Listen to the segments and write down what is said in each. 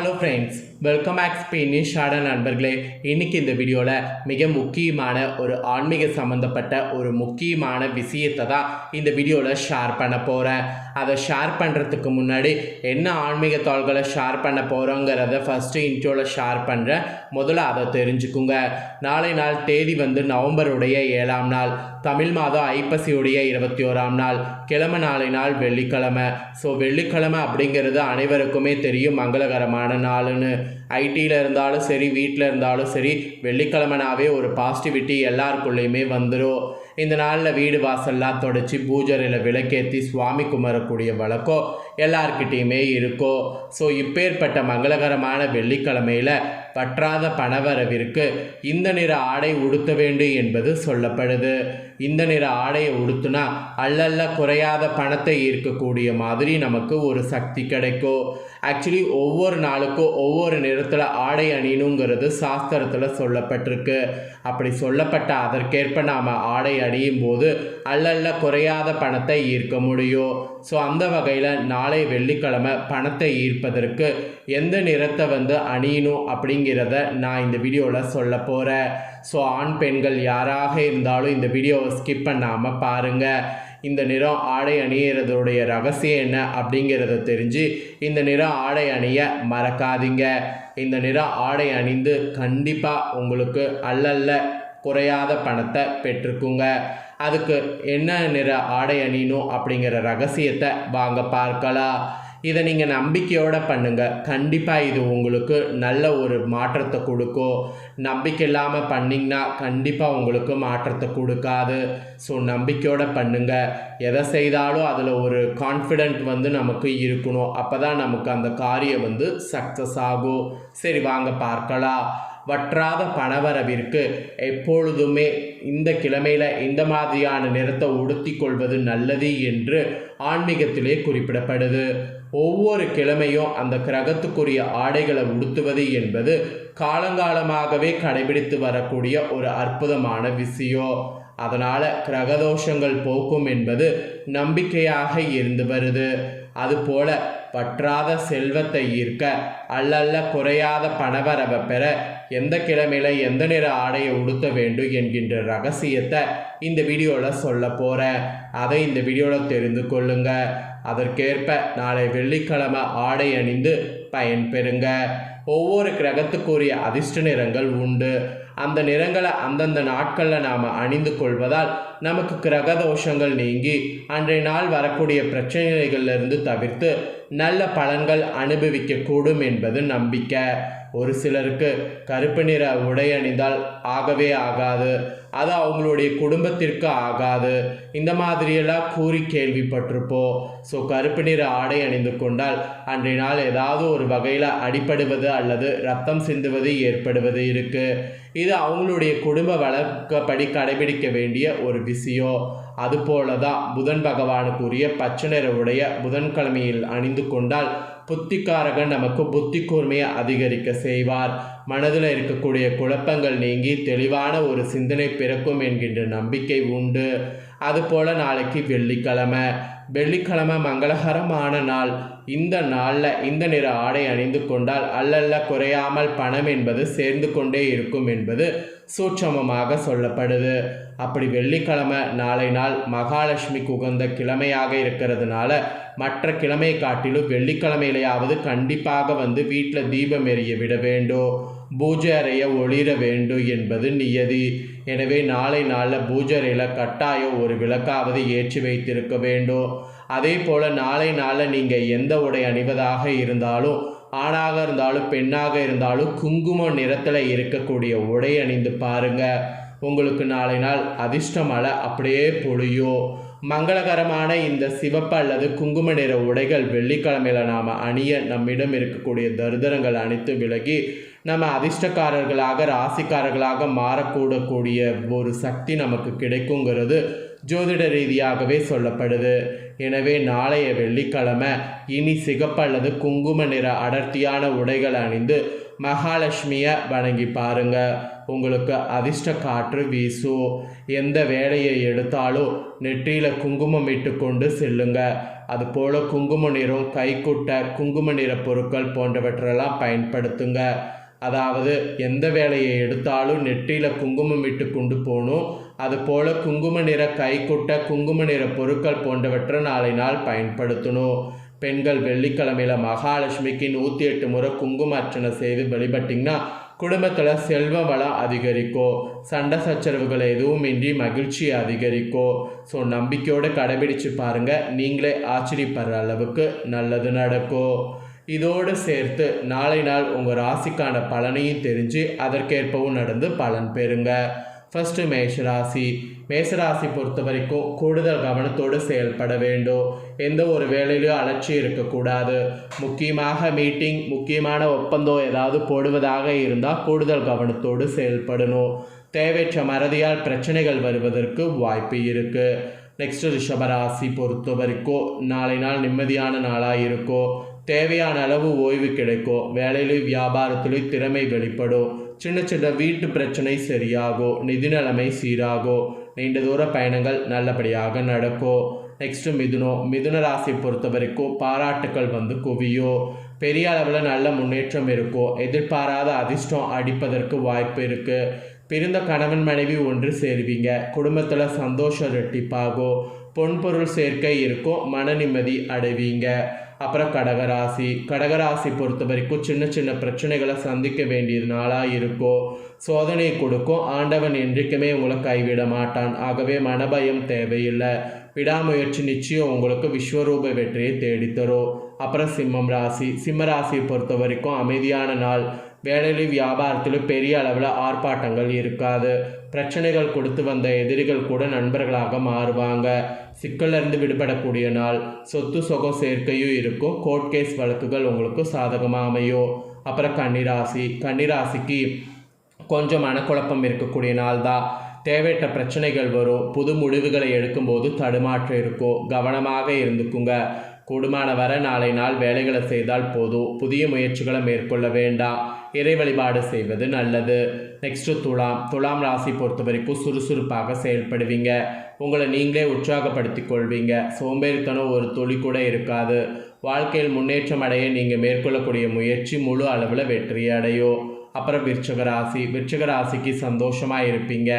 Hello friends welcome back Spanish shot நண்பர்களே இன்னைக்கு இந்த வீடியோவில் மிக முக்கியமான ஒரு ஆன்மீக சம்மந்தப்பட்ட ஒரு முக்கியமான விஷயத்தை தான் இந்த வீடியோவில் ஷேர் பண்ண போகிறேன் அதை ஷேர் பண்ணுறதுக்கு முன்னாடி என்ன ஆன்மீக தாள்களை ஷேர் பண்ண போகிறோங்கிறத ஃபஸ்ட்டு இன்ட்ரோவில் ஷேர் பண்ணுறேன் முதல்ல அதை தெரிஞ்சுக்குங்க. நாளை நாள் தேதி வந்து நவம்பருடைய ஏழாம் நாள். தமிழ் மாதம் ஐப்பசியுடைய இருபத்தி ஓராம் நாள். கிழமை நாளை நாள் வெள்ளிக்கிழமை. ஸோ வெள்ளிக்கிழமை அப்படிங்கிறது அனைவருக்குமே தெரியும் மங்களகரமான நாளுன்னு. ஐடியில் இருந்தாலும் சரி வீட்டில் இருந்தாலும் சரி வெள்ளிக்கிழமைனாவே ஒரு பாசிட்டிவிட்டி எல்லாருக்குள்ளேயுமே வந்துடும் இந்த நாளில் வீடு வாசல்லாம் தொடச்சி பூஜரையில் விளக்கேற்றி சுவாமி குமரக்கூடிய வழக்கம் எல்லார்கிட்டேயுமே இருக்கும் ஸோ இப்பேற்பட்ட மங்களகரமான வெள்ளிக்கிழமையில் பற்றாத பணவரவிற்கு இந்த நிற ஆடை உடுத்த வேண்டும் என்பது சொல்லப்படுது. இந்த நிற ஆடையை உடுத்துனா அல்லல்ல குறையாத பணத்தை ஈர்க்கக்கூடிய மாதிரி நமக்கு ஒரு சக்தி கிடைக்கும். ஆக்சுவலி ஒவ்வொரு நாளுக்கும் ஒவ்வொரு நிறத்தில் ஆடை அணியணுங்கிறது சாஸ்திரத்தில் சொல்லப்பட்டிருக்கு. அப்படி சொல்லப்பட்ட அதற்கேற்ப நாம் ஆடை அணியும் போது அல்லல்ல குறையாத பணத்தை ஈர்க்க முடியும். ஸோ அந்த வகையில் நாளை வெள்ளிக்கிழமை பணத்தை ஈர்ப்பதற்கு எந்த நிறத்தை வந்து அணியணும் அப்படிங்கிறத நான் இந்த வீடியோவில் சொல்ல போகிறேன் ஸோ ஆண் பெண்கள் யாராக இருந்தாலும் இந்த வீடியோவை ஸ்கிப் பண்ணாமல் பாருங்கள் இந்த நிறம் ஆடை அணியறதுடைய ரகசியம் என்ன அப்படிங்கிறத தெரிஞ்சு இந்த நிறம் ஆடை அணிய மறக்காதீங்க. இந்த நிறம் ஆடை அணிந்து கண்டிப்பாக உங்களுக்கு அல்லல்ல குறையாத பணத்தை பெற்றுக்குங்க. அதுக்கு என்ன நிற ஆடை அணியணும் அப்படிங்கிற ரகசியத்தை வாங்க பார்க்கலாம். இதை நீங்கள் நம்பிக்கையோடு பண்ணுங்கள் கண்டிப்பாக இது உங்களுக்கு நல்ல ஒரு மாற்றத்தை கொடுக்கும் நம்பிக்கை இல்லாமல் பண்ணிங்கன்னா கண்டிப்பாக உங்களுக்கு மாற்றத்தை கொடுக்காது. ஸோ நம்பிக்கையோடு பண்ணுங்கள் எதை செய்தாலும் அதில் ஒரு கான்ஃபிடென்ட் வந்து நமக்கு இருக்கணும். அப்போ தான் நமக்கு அந்த காரியம் வந்து சக்ஸஸ் ஆகும் சரி வாங்க பார்க்கலாம். வற்றாத பணவரவிற்கு எப்பொழுதுமே இந்த கிழமையில் இந்த மாதிரியான நிறத்தை உடுத்தி கொள்வது நல்லது என்று ஆன்மீகத்திலே குறிப்பிடப்படுது. ஒவ்வொரு கிழமையும் அந்த கிரகத்துக்குரிய ஆடைகளை உடுத்துவது என்பது காலங்காலமாகவே கடைபிடித்து வரக்கூடிய ஒரு அற்புதமான விஷயம். அதனால் கிரகதோஷங்கள் போக்கும் என்பது நம்பிக்கையாக இருந்து வருது. அதுபோல பற்றாத செல்வத்தை ஈர்க்க அல்லல்ல குறையாத பணவரவை பெற எந்த கிழமையில் எந்த நிற ஆடையை உடுத்த வேண்டும் என்கின்ற ரகசியத்தை இந்த வீடியோவில் சொல்ல போகிறேன் அதை இந்த வீடியோவில் தெரிந்து கொள்ளுங்க. அதற்கேற்ப நாளை வெள்ளிக்கிழமை ஆடை அணிந்து பயன்பெறுங்க. ஒவ்வொரு கிரகத்துக்குரிய அதிர்ஷ்ட நிறங்கள் உண்டு. அந்த நிறங்களை அந்தந்த நாட்களில் நாம் அணிந்து கொள்வதால் நமக்கு கிரக தோஷங்கள் நீங்கி அன்றைய நாள் வரக்கூடிய பிரச்சனைகளிலிருந்து தவிர்த்து நல்ல பலன்கள் அனுபவிக்கக்கூடும் என்பது நம்பிக்கை. ஒரு சிலருக்கு கருப்பு நிற உடை அணிந்தால் ஆகவே ஆகாது. அது அவங்களுடைய குடும்பத்திற்கு ஆகாது. இந்த மாதிரியெல்லாம் கூறி கேள்விப்பட்டிருப்போம். ஸோ கருப்பு நிற ஆடை அணிந்து கொண்டால் அன்றைய நாள் ஏதாவது ஒரு வகையில் அடிப்படுவது அல்லது ரத்தம் சிந்துவது ஏற்படுவது இருக்குது இது அவங்களுடைய குடும்ப வழக்கப்படி கடைபிடிக்க வேண்டிய ஒரு விஷயம். அதுபோல தான் புதன் பகவானுக்குரிய பச்சை நிற உடைய புதன்கிழமையில் அணிந்து கொண்டால் புத்திக்காரகன் நமக்கு புத்தி கூர்மையை அதிகரிக்க செய்வார். மனதில் இருக்கக்கூடிய குழப்பங்கள் நீங்கி தெளிவான ஒரு சிந்தனை பிறக்கும் என்கின்ற நம்பிக்கை உண்டு. அதுபோல் நாளைக்கு வெள்ளிக்கிழமை. வெள்ளிக்கிழமை மங்களகரமான நாள். இந்த நாளில் இந்த நிற ஆடை அணிந்து கொண்டால் அல்லல்ல குறையாமல் பணம் என்பது சேர்ந்து கொண்டே இருக்கும் என்பது சூட்சமமாக சொல்லப்படுது. அப்படி வெள்ளிக்கிழமை நாளை நாள் மகாலட்சுமிக்கு உகந்த கிழமையாக இருக்கிறதுனால மற்ற கிழமையை காட்டிலும் வெள்ளிக்கிழமையிலையாவது கண்டிப்பாக வந்து வீட்டில் தீபம் எரிய விட வேண்டும். பூஜை அறையை ஒளிர வேண்டும் என்பது நியதி. எனவே நாளை நாளில் பூஜை அறையில் கட்டாயம் ஒரு விளக்காவது ஏற்றி வைத்திருக்க வேண்டும். அதே போல் நாளை நாளில் நீங்கள் எந்த உடை அணிவதாக இருந்தாலும் ஆணாக இருந்தாலும் பெண்ணாக இருந்தாலும் குங்கும நிறத்தில் இருக்கக்கூடிய உடை அணிந்து பாருங்கள் உங்களுக்கு நாளை நாள் அதிர்ஷ்டமலை அப்படியே பொழியும். மங்களகரமான இந்த சிவப்பு அல்லது குங்கும நிற உடைகள் வெள்ளிக்கிழமையில் நாம் அணிய நம்மிடம் இருக்கக்கூடிய தரிதரங்கள் அனைத்து விலகி நம்ம அதிர்ஷ்டக்காரர்களாக ராசிக்காரர்களாக மாறக்கூடக்கூடிய ஒரு சக்தி நமக்கு கிடைக்குங்கிறது ஜோதிட ரீதியாகவே சொல்லப்படுது. எனவே நாளைய வெள்ளிக்கிழமை இனி சிகப்பு அல்லது குங்கும நிற அடர்த்தியான உடைகள் அணிந்து மகாலட்சுமியை வணங்கி பாருங்க. உங்களுக்கு அதிர்ஷ்ட காற்று வீசும் எந்த வேலையை எடுத்தாலும் நெற்றியில் குங்குமம் இட்டு கொண்டு செல்லுங்க அதுபோல் குங்கும நிறம் கைக்குட்டை குங்கும நிற பொருட்கள் போன்றவற்றெல்லாம் பயன்படுத்துங்க. அதாவது எந்த வேலையை எடுத்தாலும் நெற்றியில் குங்குமம் இட்டு கொண்டு போகணும் அதுபோல் குங்கும நிற கைக்குட்டை குங்கும நிற பொருட்கள் போன்றவற்றை நாளை நாள் பயன்படுத்தணும். பெண்கள் வெள்ளிக்கிழமையில் மகாலட்சுமிக்கு நூற்றி எட்டு முறை குங்கும அர்ச்சனை செய்து வழிபட்டிங்கன்னா குடும்பத்தில் செல்வ வளம் அதிகரிக்கும் சண்டை சச்சரவுகள் எதுவும் இன்றி மகிழ்ச்சி அதிகரிக்கும் ஸோ நம்பிக்கையோடு கடைபிடிச்சு பாருங்கள் நீங்களே ஆச்சரியப்படுற அளவுக்கு நல்லது நடக்கும் இதோடு சேர்த்து நாளை நாள் உங்கள் ராசிக்கான பலனையும் தெரிஞ்சு அதற்கேற்பவும் நடந்து பலன் பெறுங்கள் ஃபஸ்ட்டு மேஷராசி மேஷராசி பொறுத்த வரைக்கும் கூடுதல் கவனத்தோடு செயல்பட வேண்டும். எந்த ஒரு வேலையிலும் அலட்சியம் இருக்கக்கூடாது. முக்கியமாக மீட்டிங் முக்கியமான ஒப்பந்தம் ஏதாவது போடுவதாக இருந்தால் கூடுதல் கவனத்தோடு செயல்படணும். தேவையற்ற மறதியால் பிரச்சனைகள் வருவதற்கு வாய்ப்பு இருக்குது நெக்ஸ்ட் ரிஷபராசி பொறுத்த வரைக்கும் நாளை நாள் நிம்மதியான நாளாக இருக்கும் தேவையான அளவு ஓய்வு கிடைக்கும். வேலையிலும் வியாபாரத்திலும் திறமை வெளிப்படும். சின்ன சின்ன வீட்டு பிரச்சனை சரியாகும் நிதி நிலைமை சீராகும் நீண்ட தூர பயணங்கள் நல்லபடியாக நடக்கும் நெக்ஸ்ட்டு மிதுனம் மிதுன ராசி பொறுத்த வரைக்கும் பாராட்டுக்கள் வந்து குவியும் பெரிய அளவில் நல்ல முன்னேற்றம் இருக்கும் எதிர்பாராத அதிர்ஷ்டம் அடிப்பதற்கு வாய்ப்பு இருக்குது பிரிந்த கணவன் மனைவி ஒன்று சேருவீங்க. குடும்பத்தில் சந்தோஷம் ரெட்டிப்பாகும் பொன்பொருள் சேர்க்கை இருக்கும். மன நிம்மதி அடைவீங்க. அப்புறம் கடகராசி. கடகராசி பொறுத்த வரைக்கும் சின்ன சின்ன பிரச்சனைகளை சந்திக்க வேண்டியது நாளாக இருக்கும். சோதனை கொடுக்கும். ஆண்டவன் என்றைக்குமே உங்களை கைவிட மாட்டான். ஆகவே மனபயம் தேவையில்லை. விடாமுயற்சி நிச்சயம் உங்களுக்கு விஸ்வரூப வெற்றியை தேடித்தரும். அப்புறம் சிம்மம் ராசி. சிம்ம ராசியை பொறுத்த வரைக்கும் அமைதியான நாள். வேலையிலும் வியாபாரத்திலும் பெரிய அளவில் ஆர்ப்பாட்டங்கள் இருக்காது. பிரச்சனைகள் கொடுத்து வந்த எதிரிகள் கூட நண்பர்களாக மாறுவாங்க. சிக்கலிருந்து விடுபடக்கூடிய நாள் சொத்து சொகம் சேர்க்கையும் இருக்கும். கோர்ட் கேஸ் வழக்குகள் உங்களுக்கு சாதகமாக அமையும். அப்புறம் கன்னிராசி கன்னிராசிக்கு கொஞ்சம் மனக்குழப்பம் இருக்கக்கூடிய நாள் தான் தேவையற்ற பிரச்சனைகள் வரும். புது முடிவுகளை எடுக்கும்போது தடுமாற்றம் இருக்கும். கவனமாக இருந்துக்குங்க. கூடுமான வர நாளை நாள் வேலைகளை செய்தால் போதும் புதிய முயற்சிகளை மேற்கொள்ள வேண்டாம் இறை வழிபாடு செய்வது நல்லது. நெக்ஸ்ட்டு துலாம் துலாம் ராசி பொறுத்த வரைக்கும் சுறுசுறுப்பாக செயல்படுவீங்க. உங்களை நீங்களே உற்சாகப்படுத்தி கொள்வீங்க. சோம்பேறித்தனம் ஒரு துளி கூட இருக்காது. வாழ்க்கையில் முன்னேற்றம் அடைய நீங்கள் மேற்கொள்ளக்கூடிய முயற்சி முழு அளவில் வெற்றி அடையும். அப்புறம் விருச்சக ராசி. விருச்சக ராசிக்கு சந்தோஷமாக இருப்பீங்க.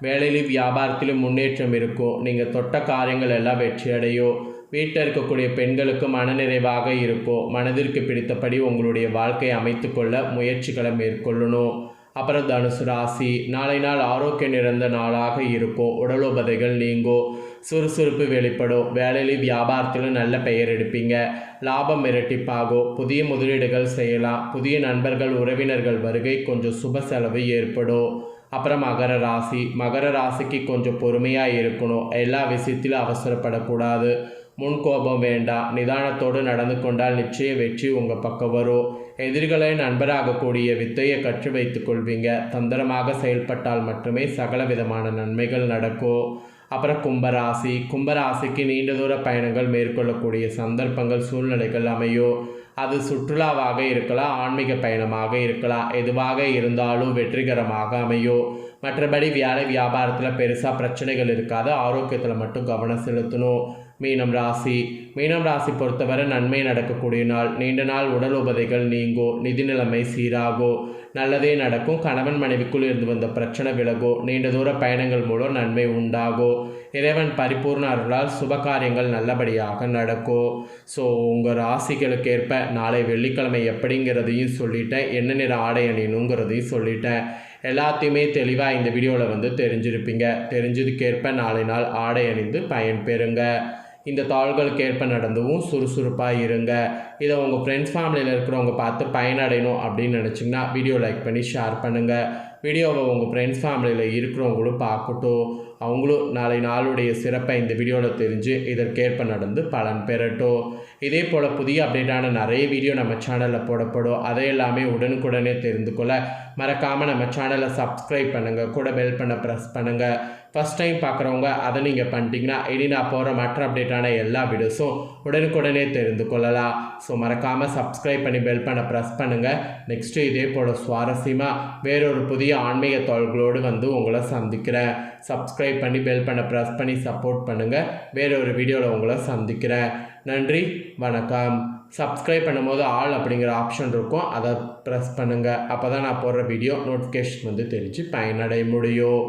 வேலையிலும் வியாபாரத்திலும் முன்னேற்றம் இருக்கும். நீங்கள் தொட்ட காரியங்கள் எல்லாம் வெற்றி அடையும். வீட்டில் இருக்கக்கூடிய பெண்களுக்கு மனநிறைவாக இருக்கும் மனதிற்கு பிடித்தபடி உங்களுடைய வாழ்க்கையை அமைத்துக்கொள்ள முயற்சிகளை மேற்கொள்ளணும். அப்புறம் தனுசு ராசி. நாளை நாள் ஆரோக்கியம் நிறைந்த நாளாக இருக்கும் உடலுபதைகள் நீங்கும் சுறுசுறுப்பு வெளிப்படும் வேலையிலும் வியாபாரத்திலும் நல்ல பெயர் எடுப்பீங்க. லாபம் இரட்டிப்பாகும் புதிய முதலீடுகள் செய்யலாம். புதிய நண்பர்கள் உறவினர்கள் வருகை கொஞ்சம் சுப செலவு ஏற்படும் அப்புறம் மகர ராசி. மகர ராசிக்கு கொஞ்சம் பொறுமையாக இருக்கணும். எல்லா விஷயத்திலும் அவசரப்படக்கூடாது. முன்கோபம் வேண்டாம் நிதானத்தோடு நடந்து கொண்டால் நிச்சய வெற்றி உங்கள் பக்கம் வரும். எதிரிகளை நண்பராகக்கூடிய வித்தையை கற்று வைத்து கொள்வீங்க. தந்திரமாக செயல்பட்டால் மட்டுமே சகல விதமான நன்மைகள் நடக்கும். அப்புறம் கும்பராசி. கும்பராசிக்கு நீண்ட தூர பயணங்கள் மேற்கொள்ளக்கூடிய சந்தர்ப்பங்கள் சூழ்நிலைகள் அமையும். அது சுற்றுலாவாக இருக்கலாம் ஆன்மீக பயணமாக இருக்கலாம். எதுவாக இருந்தாலும் வெற்றிகரமாக அமையும். மற்றபடி வேலை வியாபாரத்தில் பெருசாக பிரச்சனைகள் இருக்காது. ஆரோக்கியத்தில் மட்டும் கவனம் செலுத்தணும். மீனம் ராசி. மீனம் ராசி பொறுத்தவரை நன்மை நடக்கக்கூடிய நாள். நீண்ட நாள் உடல் உபதைகள் நீங்கோ நிதி நிலைமை சீராகோ நல்லதே நடக்கும். கணவன் மனைவிக்குள் இருந்து வந்த பிரச்சனை விலகோ நீண்ட தூர பயணங்கள் மூலம் நன்மை உண்டாகும் இறைவன் பரிபூர்ண அருளால் சுப காரியங்கள் நல்லபடியாக நடக்கும் ஸோ உங்கள் ராசிகளுக்கு ஏற்ப நாளை வெள்ளிக்கிழமை எப்படிங்கிறதையும் சொல்லிட்டேன். என்ன நிற ஆடை அணியணுங்கிறதையும் சொல்லிட்டேன். எல்லாத்தையுமே தெளிவாக இந்த வீடியோவில் வந்து தெரிஞ்சிருப்பீங்க. தெரிஞ்சதுக்கேற்ப நாளை நாள் ஆடை அணிந்து பயன் பெறுங்க இந்த தாள்களுக்கு ஏற்ப நடந்தவும் சுறுசுறுப்பாக இருங்க. இதை உங்கள் ஃப்ரெண்ட்ஸ் ஃபேமிலியில் இருக்கிறவங்க பார்த்து பயனடையணும் அப்படின்னு நினச்சிங்கன்னா வீடியோ லைக் பண்ணி ஷேர் பண்ணுங்கள் வீடியோவை உங்கள் ஃப்ரெண்ட்ஸ் ஃபேமிலியில் இருக்கிறவங்களும் பார்க்கட்டும். அவங்களும் நாளை நாளுடைய சிறப்பை இந்த வீடியோவில் தெரிஞ்சு இதற்கேற்ப நடந்து பலன் பெறட்டும். இதே போல் புதிய அப்டேட்டான நிறைய வீடியோ நம்ம சேனலில் போடப்படும். அதை எல்லாமே உடனுக்குடனே தெரிந்து கொள்ள மறக்காமல் நம்ம சேனலை சப்ஸ்கிரைப் பண்ணுங்கள் கூட பெல் பண்ண ப்ரெஸ் பண்ணுங்கள் ஃபஸ்ட் டைம் பார்க்குறவங்க அதை நீங்கள் பண்ணிட்டீங்கன்னா இனி நான் போகிற மற்ற அப்டேட்டான எல்லா வீடியோஸும் உடனுக்குடனே தெரிந்து கொள்ளலாம். ஸோ மறக்காமல் சப்ஸ்கிரைப் பண்ணி பெல் பண்ண ப்ரெஸ் பண்ணுங்கள் நெக்ஸ்ட்டு இதே போல் சுவாரஸ்யமாக வேறொரு புதிய ஆன்மீக தோள்களோடு வந்து உங்களை சந்திக்கிறேன். சப்ஸ்கிரைப் பண்ணி பெல் பண்ண ப்ரெஸ் பண்ணி சப்போர்ட் பண்ணுங்கள் வேறொரு வீடியோவில் உங்களை சந்திக்கிறேன். நன்றி வணக்கம். சப்ஸ்கிரைப் பண்ணும்போது ஆல் அப்படிங்கிற ஆப்ஷன் இருக்கும். அதை ப்ரெஸ் பண்ணுங்கள் அப்போ தான் நான் போடுற வீடியோ நோட்டிஃபிகேஷன் வந்து தெரிஞ்சு பயனடைய முடியும்.